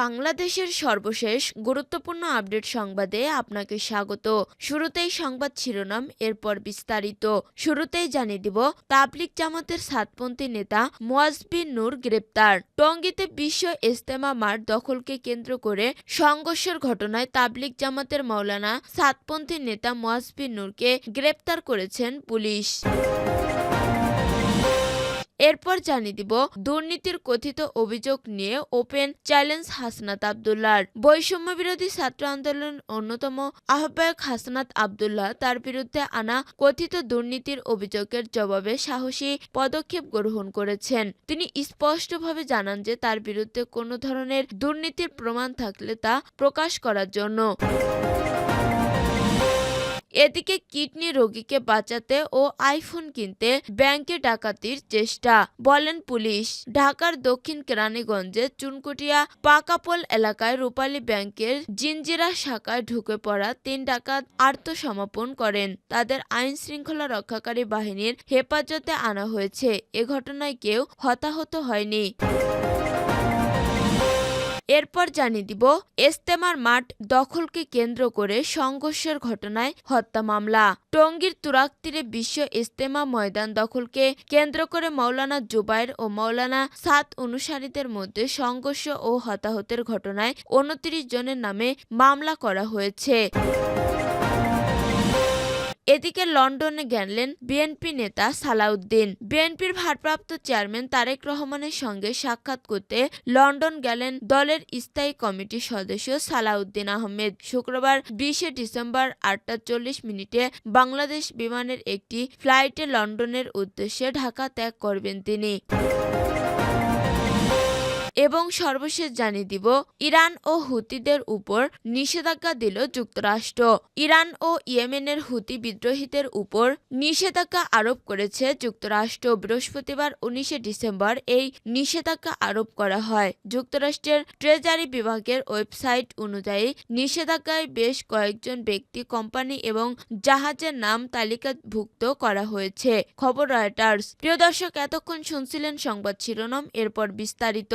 বাংলাদেশের সর্বশেষ গুরুত্বপূর্ণ আপডেট সংবাদে আপনাকে স্বাগত। শুরুতেই সংবাদ শিরোনাম, এরপর বিস্তারিত। শুরুতেই জানিয়ে দিব তাবলিক জামাতের সাতপন্থী নেতা মোয়াজবিন নূর গ্রেপ্তার। টঙ্গীতে বিশ্ব ইস্তেমা মাঠ দখলকে কেন্দ্র করে সংঘর্ষের ঘটনায় তাবলিক জামাতের মাওলানা সাতপন্থী নেতা মোয়াজবিন নূরকে গ্রেপ্তার করেছেন পুলিশ। এরপর জানিয়ে দিব দুর্নীতির কথিত অভিযোগ নিয়ে ওপেন চ্যালেঞ্জ হাসনাত আবদুল্লার। বৈষম্য বিরোধী ছাত্র আন্দোলন অন্যতম আহ্বায়ক হাসনাত আবদুল্লাহ তার বিরুদ্ধে আনা কথিত দুর্নীতির অভিযোগের জবাবে সাহসী পদক্ষেপ গ্রহণ করেছেন। তিনি স্পষ্টভাবে জানান যে তার বিরুদ্ধে কোনো ধরনের দুর্নীতির প্রমাণ থাকলে তা প্রকাশ করার জন্য। এদিকে কিডনি রোগীকে বাঁচাতে ও আইফোন কিনতে ব্যাংকে ডাকাতির চেষ্টা, বলেন পুলিশ। ঢাকার দক্ষিণ কেরানীগঞ্জে চুনকুটিয়া পাকাপোল এলাকায় রূপালী ব্যাংকের জিঞ্জিরা শাখায় ঢুকে পড়া তিন ডাকাত আত্মসমর্পণ করেন। তাদের আইন শৃঙ্খলা রক্ষাকারী বাহিনীর হেফাজতে আনা হয়েছে। এ ঘটনায় কেউ হতাহত হয়নি। এরপর জানিয়ে দিব, এস্তেমার মাঠ দখলকে কেন্দ্র করে সংঘর্ষের ঘটনায় হত্যা মামলা। টঙ্গীর তুরাক তীরে বিশ্ব ইস্তেমা ময়দান দখলকে কেন্দ্র করে মৌলানা জুবাইর ও মৌলানা সাত অনুসারীদের মধ্যে সংঘর্ষ ও হতাহতের ঘটনায় উনত্রিশ জনের নামে মামলা করা হয়েছে। এদিকে লন্ডনে গেলেন বিএনপি নেতা সালাউদ্দিন। বিএনপির ভারপ্রাপ্ত চেয়ারম্যান তারেক রহমানের সঙ্গে সাক্ষাৎ করতে লন্ডন গেলেন দলের স্থায়ী কমিটির সদস্য সালাউদ্দিন আহমেদ। শুক্রবার বিশে ডিসেম্বর আটটা চল্লিশ মিনিটে বাংলাদেশ বিমানের একটি ফ্লাইটে লন্ডনের উদ্দেশ্যে ঢাকা ত্যাগ করবেন তিনি। এবং সর্বশেষ জানিয়ে দিব, ইরান ও হুতিদের উপর নিষেধাজ্ঞা দিল যুক্তরাষ্ট্র। ইরান ও ইয়েমেনের হুতি বিদ্রোহীদের উপর নিষেধাজ্ঞা আরোপ করেছে যুক্তরাষ্ট্র। বৃহস্পতিবার উনিশে ডিসেম্বর এই নিষেধাজ্ঞা আরোপ করা হয়। যুক্তরাষ্ট্রের ট্রেজারি বিভাগের ওয়েবসাইট অনুযায়ী নিষেধাজ্ঞায় বেশ কয়েকজন ব্যক্তি, কোম্পানি এবং জাহাজের নাম তালিকাভুক্ত করা হয়েছে। খবর রয়টার্স। প্রিয় দর্শক, এতক্ষণ শুনছিলেন সংবাদ শিরোনাম, এরপর বিস্তারিত।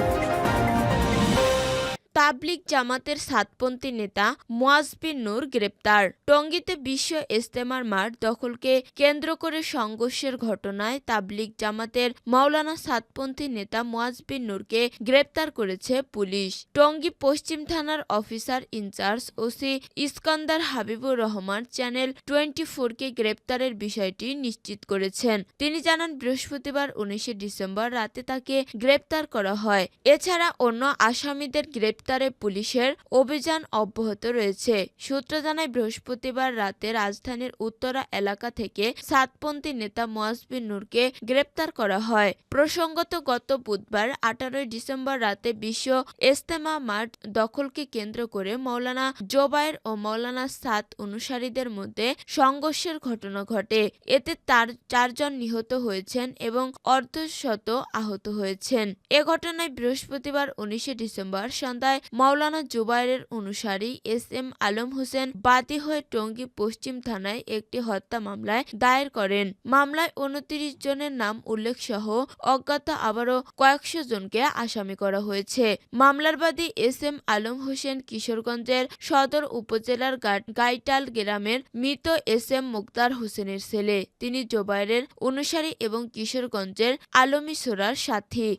তাবলিক জামাতের সাতপন্থী নেতা মোয়াজবিন নূর গ্রেপ্তার। টঙ্গীতে বিশ্ব ইস্তেমার মাঠ দখলকে কেন্দ্র করে সংঘর্ষের ঘটনায় তাবলিক জামাতের মাওলানা সাতপন্থী নেতা মোয়াজবিন নূরকে গ্রেপ্তার করেছে পুলিশ। টঙ্গী পশ্চিম থানার officer in charge OC Iskandar Habibur Rahman channel twenty ফোরকে গ্রেপ্তারের বিষয়টি নিশ্চিত করেছেন। তিনি জানান, বৃহস্পতিবার উনিশে ডিসেম্বর রাতে তাকে গ্রেপ্তার করা হয়। এছাড়া অন্য আসামিদের গ্রেপ্তারে পুলিশের অভিযান অব্যাহত রয়েছে। সূত্র জানায়, বৃহস্পতিবার রাতে রাজধানীর উত্তরা এলাকা থেকে সাতপন্থী নেতা মোয়াজবিন নূরকে গ্রেপ্তার করা হয়। প্রসঙ্গত, গত বুধবার আঠারোই ডিসেম্বর রাতে বিশ্ব ইস্তেমা মাঠ দখলকে কেন্দ্র করে মৌলানা জোবায়ের ও মৌলানা সাত অনুসারীদের মধ্যে সংঘর্ষের ঘটনা ঘটে। এতে তার চারজন নিহত হয়েছেন এবং অর্ধশত আহত হয়েছেন। এ ঘটনায় বৃহস্পতিবার উনিশে ডিসেম্বর সন্ধ্যায় মাওলানা জুবাইরের অনুসারী এস এম আলম হোসেন বাদী হয়ে টঙ্গী পশ্চিম থানায় একটি হত্যা মামলায় দায়ের করেন। মামলায় উনত্রিশ জনের নাম উল্লেখ সহ অজ্ঞাত আবারও কয়েকশো জনকে আসামি করা হয়েছে। মামলার বাদী এস এম আলম হোসেন কিশোরগঞ্জের সদর উপজেলার গাইটাল গ্রামের মৃত এস এম মুক্তার হোসেনের ছেলে। তিনি জোবাইরের অনুসারী এবং কিশোরগঞ্জের আলমী সোরার সাথী।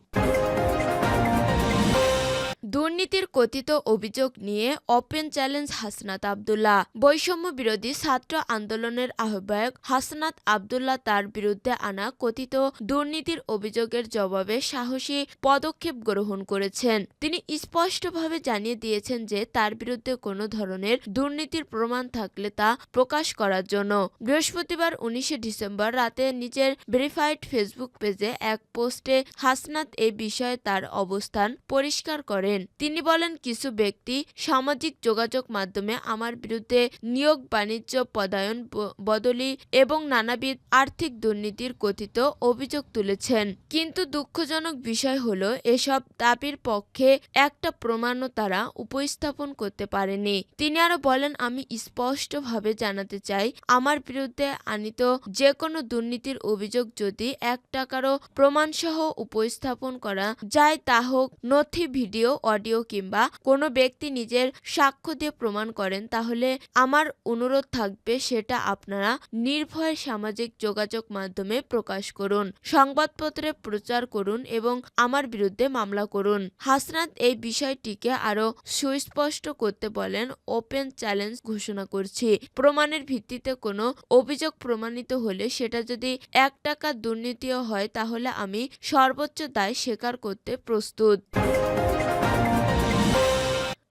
দুর্নীতির কথিত অভিযোগ নিয়ে ওপেন চ্যালেঞ্জ হাসনাত আবদুল্লাহ। বৈষম্য বিরোধী ছাত্র আন্দোলনের আহ্বায়ক হাসনাত আবদুল্লাহ তার বিরুদ্ধে আনা কথিত দুর্নীতির অভিযোগের জবাবে সাহসী পদক্ষেপ গ্রহণ করেছেন। তিনি স্পষ্টভাবে জানিয়ে দিয়েছেন যে তার বিরুদ্ধে কোনো ধরনের দুর্নীতির প্রমাণ থাকলে তা প্রকাশ করার জন্য। বৃহস্পতিবার উনিশে ডিসেম্বর রাতে নিজের ভেরিফাইড ফেসবুক পেজে এক পোস্টে হাসনাত এ বিষয়ে তার অবস্থান পরিষ্কার করেন। তিনি বলেন, কিছু ব্যক্তি সামাজিক যোগাযোগ মাধ্যমে আমার বিরুদ্ধে নিয়োগ, বাণিজ্য, পদায়ন বদলি এবং নানাবিধ আর্থিক দুর্নীতির কথিত অভিযোগ তুলেছেন। কিন্তু দুঃখজনক বিষয় হলো, এসব দাবির পক্ষে একটা প্রমাণও তারা উপস্থাপন করতে পারেনি। তিনি আরও বলেন, আমি স্পষ্টভাবে জানাতে চাই, আমার বিরুদ্ধে আনিত যে কোনো দুর্নীতির অভিযোগ যদি এক টাকারও প্রমাণসহ উপস্থাপন করা যায়, তা হোক নথি, ভিডিও অডিও কিংবা কোনো ব্যক্তি নিজের সাক্ষ্য দিয়ে প্রমাণ করেন, তাহলে আমার অনুরোধ থাকবে সেটা আপনারা নির্ভয়ে সামাজিক যোগাযোগ মাধ্যমে প্রকাশ করুন, সংবাদপত্রে প্রচার করুন এবং আমার বিরুদ্ধে মামলা করুন। হাসনাত এই বিষয়টিকে আরও সুস্পষ্ট করতে বলেন, ওপেন চ্যালেঞ্জ ঘোষণা করছি। প্রমাণের ভিত্তিতে কোনো অভিযোগ প্রমাণিত হলে সেটা যদি এক টাকা দুর্নীতিও হয়, তাহলে আমি সর্বোচ্চ দায় স্বীকার করতে প্রস্তুত।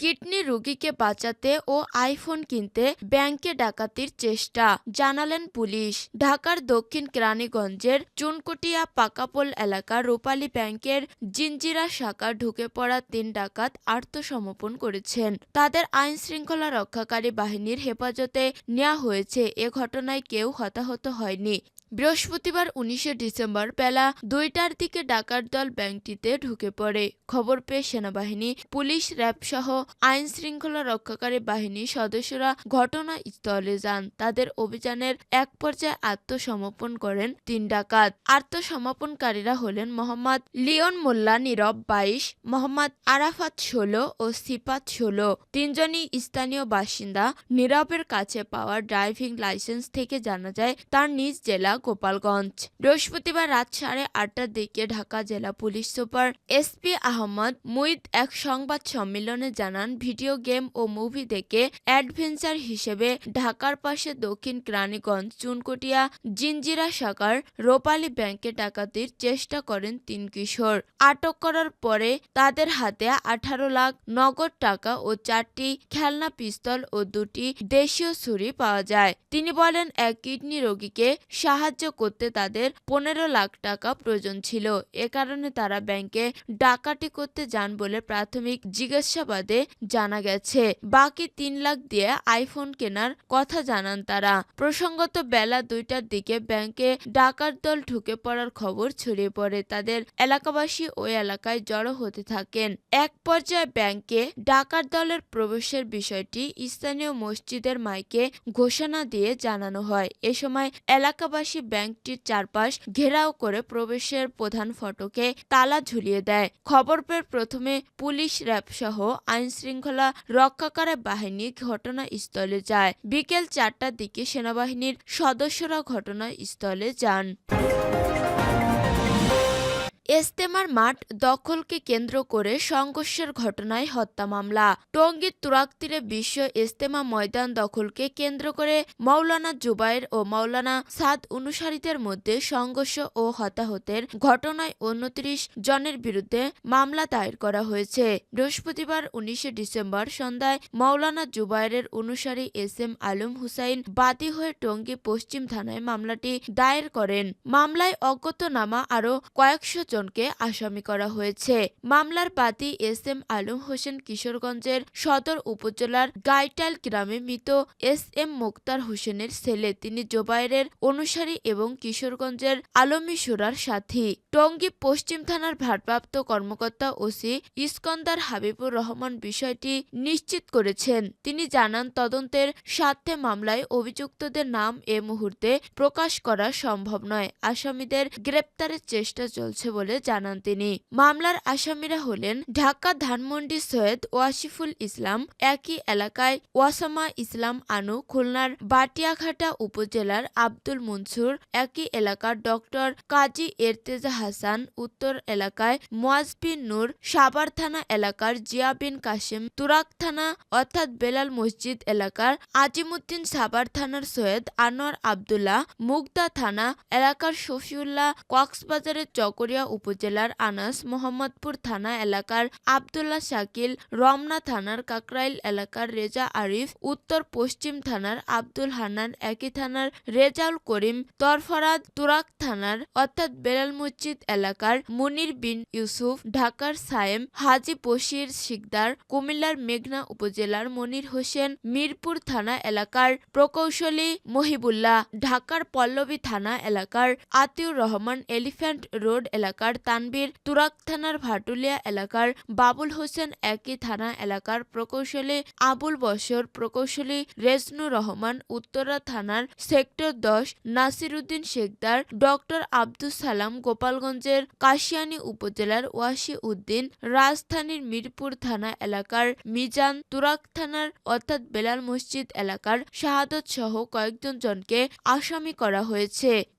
কিডনি রোগীকে বাঁচাতে ও আইফোন কিনতে ব্যাংকে ডাকাতির চেষ্টা, জানালেন পুলিশ। ঢাকার দক্ষিণ কেরানীগঞ্জের চুনকুটিয়া পাকাপোল এলাকা রূপালী ব্যাংকের জিঞ্জিরা শাখা ঢুকে পড়া তিন ডাকাত আত্মসমর্পণ করেছেন। তাদের আইন শৃঙ্খলা রক্ষাকারী বাহিনীর হেফাজতে নেওয়া হয়েছে, এ ঘটনায় কেউ হতাহত হয়নি। বৃহস্পতিবার উনিশে ডিসেম্বর বেলা দুইটার দিকে ডাকাত দল ব্যাংকটিতে ঢুকে পড়ে। খবর পেয়ে সেনাবাহিনী, পুলিশ, র্যাব সহ আইন শৃঙ্খলা রক্ষাকারী বাহিনীর সদস্যরা ঘটনাস্থলে যান। তাদের অভিযানের এক পর্যায়ে আত্মসমর্পণ করেন তিন ডাকাত। আত্মসমর্পণকারীরা হলেন মোহাম্মদ লিওন মোল্লা নীরব বাইশ, মোহাম্মদ আরাফাত ষোলো ও সিপাত ষোলো। তিনজনই স্থানীয় বাসিন্দা। নীরবের কাছে পাওয়া ড্রাইভিং লাইসেন্স থেকে জানা যায়, তার নিজ জেলা গোপালগঞ্জ। বৃহস্পতিবার রাত সাড়ে আটটার দিকে ঢাকা জেলা police super SP Ahmad Muid এক সংবাদ সম্মেলনে জানান, ভিডিও গেম ও মুভি দেখে অ্যাডভেঞ্চার হিসেবে ঢাকার পাশে দক্ষিণ কেরানীগঞ্জ, চুনকুটিয়া জিঞ্জিরা শাখার রোপালী ব্যাংকে ডাকাতির চেষ্টা করেন তিন কিশোর। আটক করার পরে তাদের হাতে আঠারো লাখ নগদ টাকা ও চারটি খেলনা, পিস্তল ও দুটি দেশীয় ছুরি পাওয়া যায়। তিনি বলেন, এক কিডনি রোগীকে সাহায্য করতে তাদের পনেরো লাখ টাকা প্রয়োজন ছিল। এ কারণে তারা ব্যাংকে ডাকাতি করতে যান বলে প্রাথমিক জিজ্ঞাসাবাদে জানা গেছে। বাকি তিন লাখ দিয়ে আইফোন কেনার কথা জানান তারা। প্রসঙ্গত বেলা দুইটার দিকে ব্যাংকে ডাকাত দল ঢুকে পড়ার খবর ছড়িয়ে পড়ে। তাদের এলাকাবাসী ওই এলাকায় জড়ো হতে থাকেন। এক পর্যায়ে ব্যাংকে ডাকাত দলের প্রবেশের বিষয়টি স্থানীয় মসজিদের মাইকে ঘোষণা দিয়ে জানানো হয়। এ সময় এলাকাবাসী ব্যাংকটির চারপাশ ঘেরাও করে প্রবেশের প্রধান ফটকে তালা ঝুলিয়ে দেয়। খবর পেয়ে প্রথমে পুলিশ, র্যাব সহ আইন শৃঙ্খলা রক্ষাকারী বাহিনী ঘটনাস্থলে যায়। বিকেল চারটার দিকে সেনাবাহিনীর সদস্যরা ঘটনাস্থলে যান। এস্তেমার মাঠ দখলকে কেন্দ্র করে সংঘর্ষের ঘটনায় হত্যা মামলা। টঙ্গীর তুরাক তীরে বিশ্ব ইস্তেমা ময়দান দখলকে কেন্দ্র করে মাওলানা জুবাইর ও মাওলানা সাদ অনুসারীদের মধ্যে সংঘর্ষ ও হতাহতের ঘটনায় উনত্রিশ জনের বিরুদ্ধে মামলা দায়ের করা হয়েছে। বৃহস্পতিবার উনিশে ডিসেম্বর সন্ধ্যায় মাওলানা জুবাইরের অনুসারী এস এম আলম হুসাইন বাদী হয়ে টঙ্গী পশ্চিম থানায় মামলাটি দায়ের করেন। মামলায় অজ্ঞতনামা আরও কয়েকশো জনকে আসামি করা হয়েছে। মামলার বাদী এস এম আলম হোসেন কিশোরগঞ্জের সদর উপজেলার গাইটাল গ্রামে মৃত এস এম মোক্তার হোসেনের ছেলে, তিনি জোবাইরের অনুসারী এবং কিশোরগঞ্জের আলমী সুরার সাথী। টঙ্গী পশ্চিম থানার ভারপ্রাপ্ত কর্মকর্তা ওসি ইস্কন্দার হাবিবুর রহমান বিষয়টি নিশ্চিত করেছেন। তিনি জানান, তদন্তের স্বার্থে মামলায় অভিযুক্তদের নাম এ মুহূর্তে প্রকাশ করা সম্ভব নয়। আসামিদের গ্রেপ্তারের চেষ্টা চলছে বলে বলে জানান তিনি। মামলার আসামিরা হলেন ঢাকা ধানমন্ডি সৈয়দ ওয়াসিফুল ইসলাম, একই এলাকায় ওয়াসামা ইসলাম আনু, খুলনার বাটিয়াঘাটা উপজেলার আব্দুল মনসুর, একই এলাকার ডক্টর কাজী এরতেজা হাসান, উত্তর এলাকায় মোয়াজবিন নূর সাবার থানা এলাকার জিয়া বিন কাশেম তুরাক থানা অর্থাৎ বেলাল মসজিদ এলাকার আজিমুদ্দিন সাবার থানার সৈয়দ আনোয়ার আবদুল্লাহ, মুগদা থানা এলাকার শফিউল্লাহ কক্সবাজারের চকরিয়া উপজেলার আনাস মোহাম্মদপুর থানা এলাকার আবদুল্লাহ শাকিল, রমনা থানার কাকরাইল এলাকার রেজা আরিফ, উত্তর পশ্চিম থানার আব্দুল হান্নান, একই থানার রেজাউল করিম তরফরাদ তুরাক থানার অর্থাৎ বেলাল মসজিদ এলাকার মুনির বিন ইউসুফ, ঢাকার সায়েম, হাজি বশির শিকদার, কুমিল্লার মেঘনা উপজেলার মনির হোসেন, মিরপুর থানা এলাকার প্রকৌশলী মহিবুল্লাহ, ঢাকার পল্লবী থানা এলাকার আতিউর রহমান এলিফ্যান্ট রোড এলাকার তানবীর তুরাক থানার ভাটুলিয়া এলাকার বাবুল হোসেন একই থানা এলাকার প্রকৌশলী আবুল বশর, প্রকৌশলী রেজনুর রহমান, উত্তরা থানার সেক্টর দশ, নাসিরুদ্দিন শেখদার, ডক্টর আব্দুল সালাম, গোপালগঞ্জের কাশিয়ানী উপজেলার ওয়াসি উদ্দিন, রাজধানীর মিরপুর থানা এলাকার মিজান তুরাক থানার অর্থাৎ বেলাল মসজিদ এলাকার শাহাদত সহ কয়েকজন জনকে আসামি করা হয়েছে।